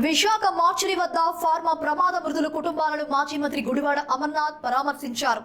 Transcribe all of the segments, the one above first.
విశాఖ మార్చరి వద్ద ఫార్మా ప్రమాద మృతుల కుటుంబాలను మాజీ మంత్రి గుడివాడ అమర్నాథ్ పరామర్శించారు.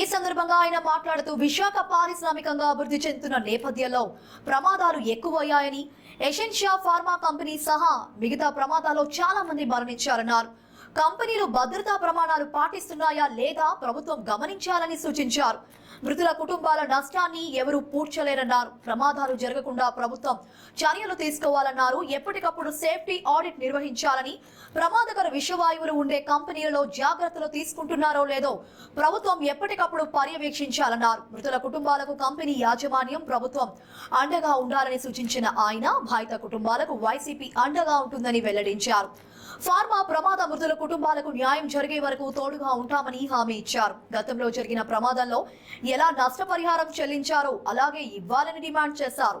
ఈ సందర్భంగా ఆయన మాట్లాడుతూ విశాఖ పారిశ్రామికంగా అభివృద్ధి చెందుతున్న నేపథ్యంలో ప్రమాదాలు ఎక్కువయ్యాయని ఎషెన్షియా ఫార్మా కంపెనీ సహా మిగతా ప్రమాదాల్లో చాలా మంది మరణించారన్నారు. కంపెనీలు భద్రతా ప్రమాణాలు పాటిస్తున్నాయా లేదా ప్రభుత్వం గమనించాలని సూచించారు. మృతుల కుటుంబాల నష్టాన్ని ఎవరూ పూడ్చలేరన్నారు ప్రమాదాలు జరగకుండా ప్రభుత్వం చర్యలు తీసుకోవాలన్నారు. ఎప్పటికప్పుడు సేఫ్టీ ఆడిట్ నిర్వహించాలని ప్రమాదకర విషవాయువులు ఉండే కంపెనీలలో జాగ్రత్తలు తీసుకుంటున్నారో లేదో ప్రభుత్వం ఎప్పటికప్పుడు పర్యవేక్షించాలన్నారు. మృతుల కుటుంబాలకు కంపెనీ యాజమాన్యం ప్రభుత్వం అండగా ఉండాలని సూచించిన ఆయన బాధిత కుటుంబాలకు వైసీపీ అండగా ఉంటుందని వెల్లడించారు. ఫార్మా ప్రమాద మృతుల కుటుంబాలకు న్యాయం జరిగే వరకు తోడుగా ఉంటామని హామీ ఇచ్చారు. గతంలో జరిగిన ప్రమాదంలో ఎలా నష్టపరిహారం చెల్లించారో అలాగే ఇవ్వాలని డిమాండ్ చేశారు.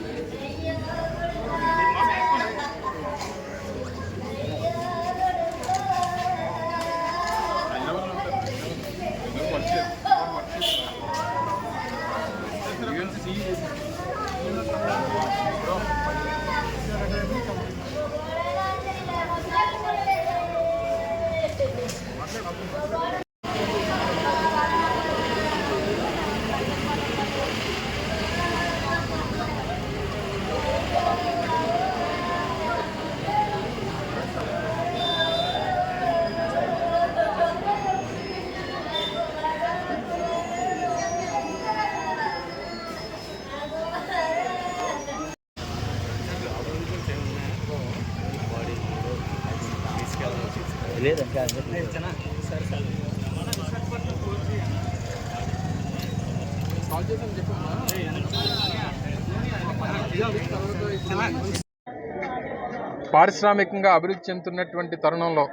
పారిశ్రామికంగా అభివృద్ధి చెందుతున్నటువంటి తరుణంలో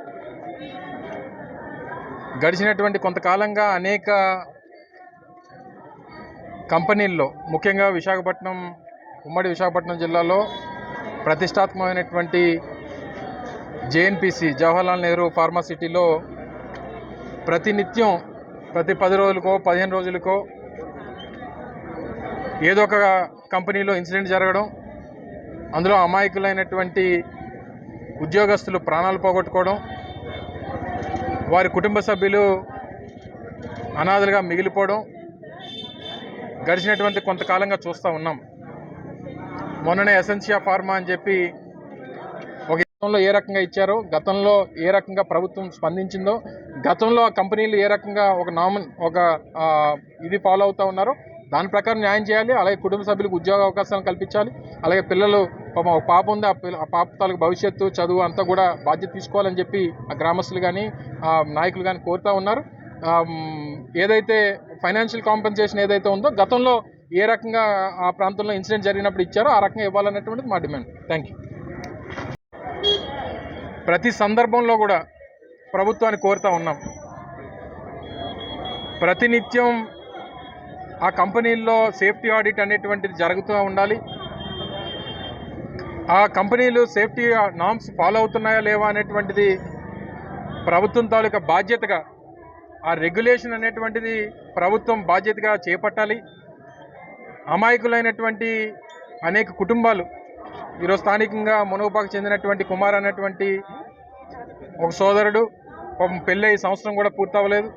గడిచినటువంటి కొంతకాలంగా అనేక కంపెనీల్లో ముఖ్యంగా విశాఖపట్నం ఉమ్మడి విశాఖపట్నం జిల్లాలో ప్రతిష్టాత్మకమైనటువంటి జేఎన్పిసి జవహర్లాల్ నెహ్రూ ఫార్మాసిటీలో ప్రతినిత్యం ప్రతి పది రోజులకో పదిహేను రోజులకో ఏదో ఒక కంపెనీలో ఇన్సిడెంట్ జరగడం అందులో అమాయకులైనటువంటి ఉద్యోగస్తులు ప్రాణాలు పోగొట్టుకోవడం వారి కుటుంబ సభ్యులు అనాథలుగా మిగిలిపోవడం గడిచినటువంటి కొంతకాలంగా చూస్తూ ఉన్నాం. మొన్ననే ఎసెన్షియా ఫార్మా అని చెప్పి గతంలో ఏ రకంగా ఇచ్చారో గతంలో ఏ రకంగా ప్రభుత్వం స్పందించిందో గతంలో ఆ కంపెనీలు ఏ రకంగా ఒక నామన్ ఒక ఇది ఫాలో అవుతూ ఉన్నారో దాని ప్రకారం న్యాయం చేయాలి. అలాగే కుటుంబ సభ్యులకు ఉద్యోగ అవకాశాలు కల్పించాలి. అలాగే పిల్లలు ఒక పాప ఉంది ఆ పిల్ల ఆ పాప తాలూకు భవిష్యత్తు చదువు అంతా కూడా బాధ్యత తీసుకోవాలని చెప్పి ఆ గ్రామస్తులు కానీ ఆ నాయకులు కానీ కోరుతూ ఉన్నారు. ఏదైతే ఫైనాన్షియల్ కాంపెన్సేషన్ ఏదైతే ఉందో గతంలో ఏ రకంగా ఆ ప్రాంతంలో ఇన్సిడెంట్ జరిగినప్పుడు ఇచ్చారో ఆ రకంగా ఇవ్వాలనేటువంటిది మా డిమాండ్. థ్యాంక్ యూ ప్రతి సందర్భంలో కూడా ప్రభుత్వాన్ని కోరుతూ ఉన్నాం. ప్రతినిత్యం ఆ కంపెనీల్లో సేఫ్టీ ఆడిట్ అనేటువంటిది జరుగుతూ ఉండాలి. ఆ కంపెనీలు సేఫ్టీ నామ్స్ ఫాలో అవుతున్నాయా లేవా అనేటువంటిది ప్రభుత్వం తాలూకా బాధ్యతగా ఆ రెగ్యులేషన్ అనేటువంటిది ప్రభుత్వం బాధ్యతగా చేపట్టాలి. అమాయకులైనటువంటి అనేక కుటుంబాలు ఈరోజు స్థానికంగా మునుగుపాకు చెందినటువంటి కుమార్ అనేటువంటి ఒక సోదరుడు. పాపం పెళ్ళి ఈ సంవత్సరం కూడా పూర్తవ్వలేదు.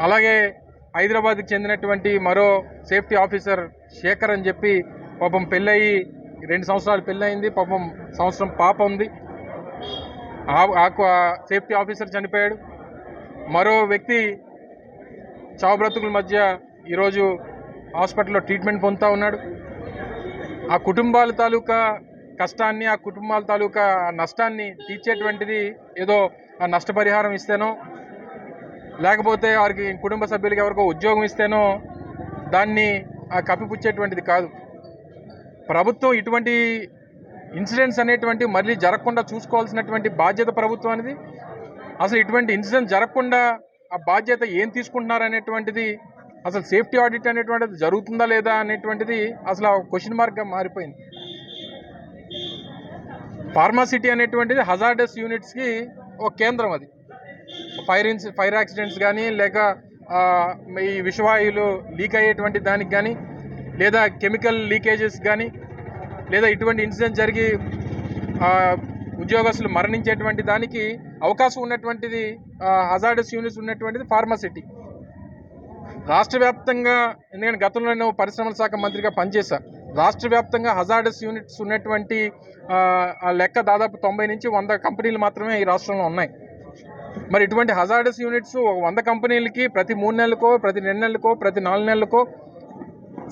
అలాగే హైదరాబాద్కి చెందినటువంటి మరో సేఫ్టీ ఆఫీసర్ శేఖర్ అని చెప్పి పాపం పెళ్ళయి రెండు సంవత్సరాలు పెళ్ళయింది. పాపం సంవత్సరం పాప ఉంది. ఆ- సేఫ్టీ ఆఫీసర్ చనిపోయాడు. మరో వ్యక్తి చావు బ్రతుకుల మధ్య ఈరోజు హాస్పిటల్లో ట్రీట్మెంట్ పొందుతూ ఉన్నాడు. ఆ కుటుంబాల తాలూకా కష్టాన్ని ఆ కుటుంబాల తాలూకా నష్టాన్ని తీర్చేటువంటిది ఏదో ఆ నష్టపరిహారం ఇస్తేనో లేకపోతే వారికి కుటుంబ సభ్యులకి ఎవరికో ఉద్యోగం ఇస్తేనో దాన్ని ఆ కప్పిపుచ్చేటువంటిది కాదు. ప్రభుత్వం ఇటువంటి ఇన్సిడెంట్స్ అనేటువంటి మళ్ళీ జరగకుండా చూసుకోవాల్సినటువంటి బాధ్యత ప్రభుత్వం అనేది. అసలు ఇటువంటి ఇన్సిడెంట్ జరగకుండా ఆ బాధ్యత ఏం తీసుకుంటున్నారు అనేటువంటిది అసలు సేఫ్టీ ఆడిట్ అనేటువంటిది జరుగుతుందా లేదా అనేటువంటిది అసలు క్వశ్చన్ మార్క్గా మారిపోయింది. ఫార్మాసిటీ అనేటువంటిది హజార్డస్ యూనిట్స్కి ఒక కేంద్రం అది. ఫైర్ ఇన్స్ ఫైర్ యాక్సిడెంట్స్ కానీ లేక ఈ విషవాయువులు లీక్ అయ్యేటువంటి దానికి కానీ లేదా కెమికల్ లీకేజెస్ కానీ లేదా ఇటువంటి ఇన్సిడెంట్ జరిగి ఉద్యోగస్తులు మరణించేటువంటి దానికి అవకాశం ఉన్నటువంటిది హజార్డస్ యూనిట్స్ ఉన్నటువంటిది ఫార్మాసిటీ. రాష్ట్ర వ్యాప్తంగా ఎందుకంటే గతంలో నేను పరిశ్రమల శాఖ మంత్రిగా పనిచేశా. రాష్ట్ర వ్యాప్తంగా హజార్డస్ యూనిట్స్ ఉన్నటువంటి ఆ, లెక్క దాదాపు తొంభై నుంచి వంద కంపెనీలు మాత్రమే ఈ రాష్ట్రంలో ఉన్నాయి. మరి ఇటువంటి హజార్డస్ యూనిట్స్ ఒక వంద కంపెనీలకి ప్రతి మూడు నెలలకో ప్రతి రెండు నెలలకో ప్రతి నాలుగు నెలలకో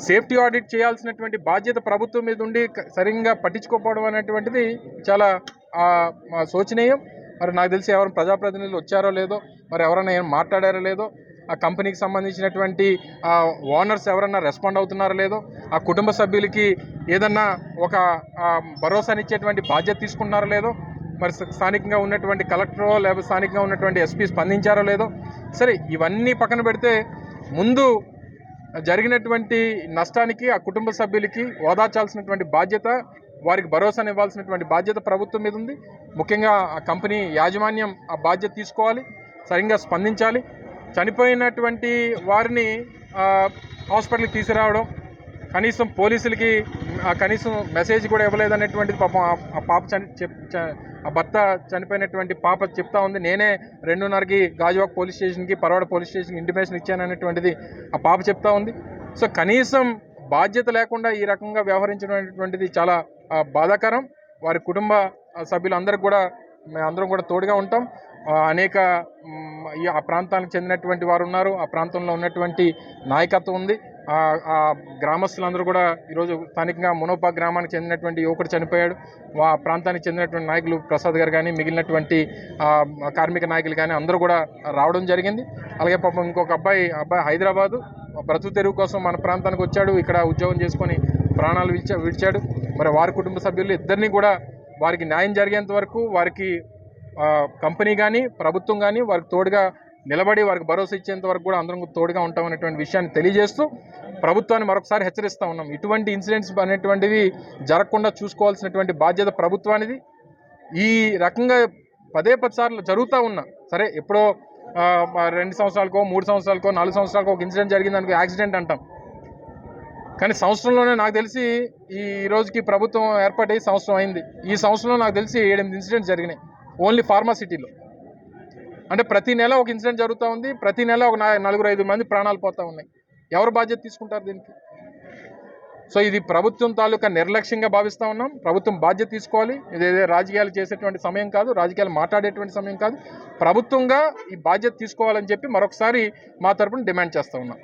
సేఫ్టీ ఆడిట్ చేయాల్సినటువంటి బాధ్యత ప్రభుత్వం మీద ఉండి సరిగ్గా పట్టించుకోకపోవడం అనేటువంటిది చాలా శోచనీయం. మరి నాకు తెలిసి ఎవరు ప్రజాప్రతినిధులు వచ్చారో లేదో మరి ఎవరైనా ఏం మాట్లాడారో లేదో ఆ కంపెనీకి సంబంధించినటువంటి ఆ ఓనర్స్ ఎవరన్నా రెస్పాండ్ అవుతున్నారో లేదో ఆ కుటుంబ సభ్యులకి ఏదన్నా ఒక భరోసానిచ్చేటువంటి బాధ్యత తీసుకున్నారో లేదో మరి స్థానికంగా ఉన్నటువంటి కలెక్టరో లేదా స్థానికంగా ఉన్నటువంటి ఎస్పీ స్పందించారో లేదో సరే ఇవన్నీ పక్కన పెడితే ముందు జరిగినటువంటి నష్టానికి ఆ కుటుంబ సభ్యులకి ఓదార్చాల్సినటువంటి బాధ్యత వారికి భరోసాను ఇవ్వాల్సినటువంటి బాధ్యత ప్రభుత్వం మీద ఉంది. ముఖ్యంగా ఆ కంపెనీ యాజమాన్యం ఆ బాధ్యత తీసుకోవాలి సరిగ్గా స్పందించాలి. చనిపోయినటువంటి వారిని హాస్పిటల్కి తీసుకురావడం కనీసం పోలీసులకి కనీసం మెసేజ్ కూడా ఇవ్వలేదనేటువంటిది పాపం ఆ- పాప చని చెప్- ఆ భర్త చనిపోయినటువంటి పాప చెప్తా ఉంది. నేనే రెండున్నరకి గాజువాక్ పోలీస్ స్టేషన్కి పరవాడ పోలీస్ స్టేషన్కి ఇంటిమేషన్ ఇచ్చాననేటువంటిది ఆ పాప చెప్తా ఉంది. సో కనీసం బాధ్యత లేకుండా ఈ రకంగా వ్యవహరించడం చాలా బాధాకరం. వారి కుటుంబ సభ్యులందరికీ కూడా మేము అందరం కూడా తోడుగా ఉంటాం. అనేక ఈ ఆ ప్రాంతానికి చెందినటువంటి వారు ఉన్నారు. ఆ ప్రాంతంలో ఉన్నటువంటి నాయకత్వం ఉంది. ఆ గ్రామస్తులందరూ కూడా ఈరోజు స్థానికంగా మునోపా గ్రామానికి చెందినటువంటి యువకుడు చనిపోయాడు. ఆ ప్రాంతానికి చెందినటువంటి నాయకులు ప్రసాద్ గారు కానీ మిగిలినటువంటి కార్మిక నాయకులు కానీ అందరూ కూడా రావడం జరిగింది. అలాగే పాపం ఇంకొక అబ్బాయి అబ్బాయి హైదరాబాదు. బ్రతుకు తెరువు కోసం మన ప్రాంతానికి వచ్చాడు. ఇక్కడ ఉద్యోగం చేసుకొని ప్రాణాలు విడిచా విడిచాడు. మరి వారి కుటుంబ సభ్యులు ఇద్దరిని కూడా వారికి న్యాయం జరిగేంత వరకు వారికి కంపెనీ కానీ ప్రభుత్వం కానీ వారికి తోడుగా నిలబడి వారికి భరోసా ఇచ్చేంత వరకు కూడా అందరం తోడుగా ఉంటామనేటువంటి విషయాన్ని తెలియజేస్తూ ప్రభుత్వాన్ని మరొకసారి హెచ్చరిస్తూ ఉన్నాం. ఇటువంటి ఇన్సిడెంట్స్ అనేటువంటివి జరగకుండా చూసుకోవాల్సినటువంటి బాధ్యత ప్రభుత్వానిది. ఈ రకంగా పదే పది సార్లు జరుగుతూ ఉన్నా సరే ఎప్పుడో రెండు సంవత్సరాలకో మూడు సంవత్సరాలకో నాలుగు సంవత్సరాలకో ఒక ఇన్సిడెంట్ జరిగింది అనుకో యాక్సిడెంట్ అంటాం. కానీ సంవత్సరంలోనే నాకు తెలిసి ఈ రోజుకి ప్రభుత్వం ఏర్పాటై సంవత్సరం అయింది. ఈ సంవత్సరంలో నాకు తెలిసి ఏడెనిమిది ఇన్సిడెంట్స్ జరిగినాయి. ఓన్లీ ఫార్మాసిటీలో అంటే ప్రతి నెల ఒక ఇన్సిడెంట్ జరుగుతూ ఉంది ప్రతి నెల ఒక నా- నలుగురు ఐదు మంది ప్రాణాలు పోతూ ఉన్నాయి. ఎవరు బాధ్యత తీసుకుంటారు దీనికి? సో ఇది ప్రభుత్వం తాలూకా నిర్లక్ష్యంగా భావిస్తూ ఉన్నాం. ప్రభుత్వం బాధ్యత తీసుకోవాలి. ఇది రాజకీయాలు చేసేటువంటి సమయం కాదు రాజకీయాలు మాట్లాడేటువంటి సమయం కాదు. ప్రభుత్వంగా ఈ బాధ్యత తీసుకోవాలని చెప్పి మరొకసారి మా తరపున డిమాండ్ చేస్తూ ఉన్నాం.